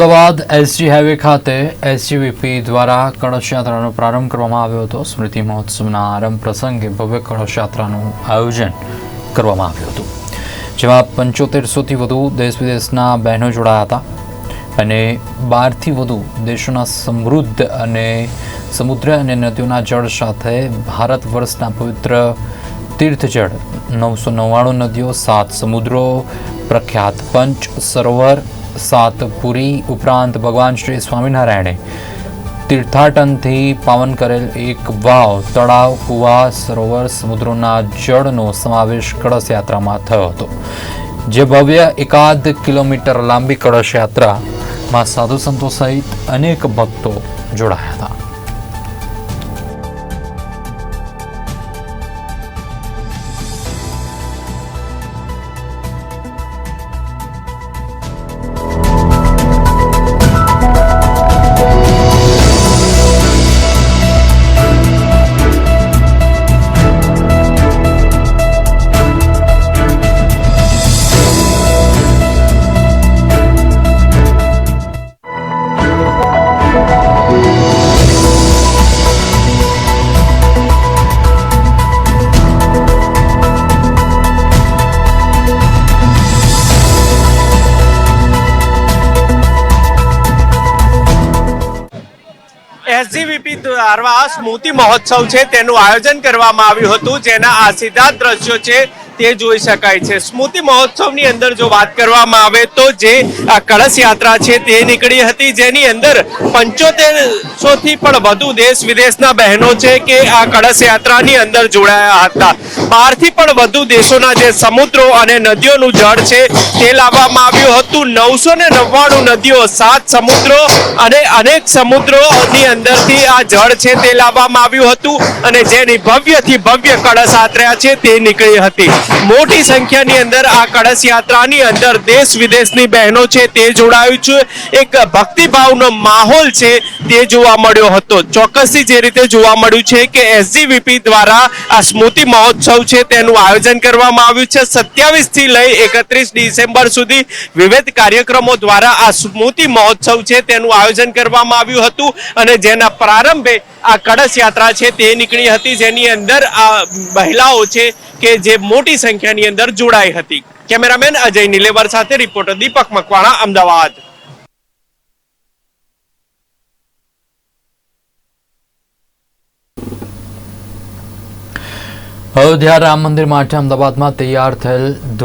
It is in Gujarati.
અમદાવાદ એસજી હાઈવે ખાતે એસજીવીપી દ્વારા કળશ યાત્રાનો પ્રારંભ કરવામાં આવ્યો હતો. સ્મૃતિ મહોત્સવના આરંભ પ્રસંગે ભવ્ય કળશ યાત્રાનું આયોજન કરવામાં આવ્યું હતું. જેમાં પંચોતેરસોથી વધુ દેશ વિદેશના બહેનો જોડાયા હતા અને બારથી વધુ દેશોના સમૃદ્ધ અને સમુદ્ર અને નદીઓના જળ સાથે ભારત વર્ષના પવિત્ર તીર્થજળ નવસો નવ્વાણું નદીઓ, સાત સમુદ્રો, પ્રખ્યાત પંચ સરોવર સાત પુરી ઉપરાંત ભગવાન શ્રી સ્વામિનારાયણે તીર્થાટનથી પાવન કરેલ એક વાવ તળાવ કુવા સરોવર સમુદ્રોના જળનો સમાવેશ કળશ યાત્રામાં થયો હતો જે ભવ્ય એકાદ કિલોમીટર લાંબી કળશ યાત્રામાં સાધુ સંતો સહિત અનેક ભક્તો જોડાયા હતા એસજીવીપી દ્વારા સ્મૃતિ મહોત્સવ છે, તેનું આયોજન કરવામાં આવ્યું હતું, જેના આ સીધા દ્રશ્યો છે તે જોઈ શકાય છે. સ્મૃતિ મહોત્સવની અંદર જો વાત કરવામાં આવે તો જે કળશ યાત્રા છે તે નીકળી હતી, જેની અંદર પંચોતેરથી પણ વધુ દેશ વિદેશના બહેનો છે કે આ કળશ યાત્રાની અંદર જોડાયા હતા. બહારથી પણ વધુ દેશોના જે સમુદ્રો અને નદીઓનું જળ છે તે લાવવામાં આવ્યું હતું. નવસો ને નવ્વાણું નદીઓ, સાત સમુદ્રો અને અનેક સમુદ્રોની અંદરથી આ જળ છે તે લાવવામાં આવ્યું હતું અને જેની ભવ્યથી ભવ્ય કળશ યાત્રા છે તે નીકળી હતી. મોટી સંખ્યાની અંદર આ કળશ યાત્રાની અંદર દેશ વિદેશની બહેનો છે, તે જોડાયું છે. એક ભક્તિભાવનો માહોલ છે, તે જોવા મળ્યો હતો. ચોક્કસથી જે રીતે જોવા મળ્યું છે કે એસજીવીપી દ્વારા આ સ્મૃતિ મહોત્સવ છે, તેનું આયોજન કરવામાં આવ્યું છે. સત્યાવીસથી લઈ એકત્રીસ ડિસેમ્બર સુધી વિવિધ કાર્યક્રમો દ્વારા આ સ્મૃતિ મહોત્સવ છે, તેનું આયોજન કરવામાં આવ્યું હતું અને જેના પ્રારંભે આ કળશ યાત્રા છે તે નીકળી હતી જેની અંદર આ મહિલાઓ છે કે જે મોટી સંખ્યાની અંદર જોડાઈ હતી. કેમેરામેન અજય નિલેવર સાથે રિપોર્ટર દીપક મકવાણા, અમદાવાદ. અયોધ્યા રામ મંદિર માટે અમદાવાદમાં તૈયાર થયેલ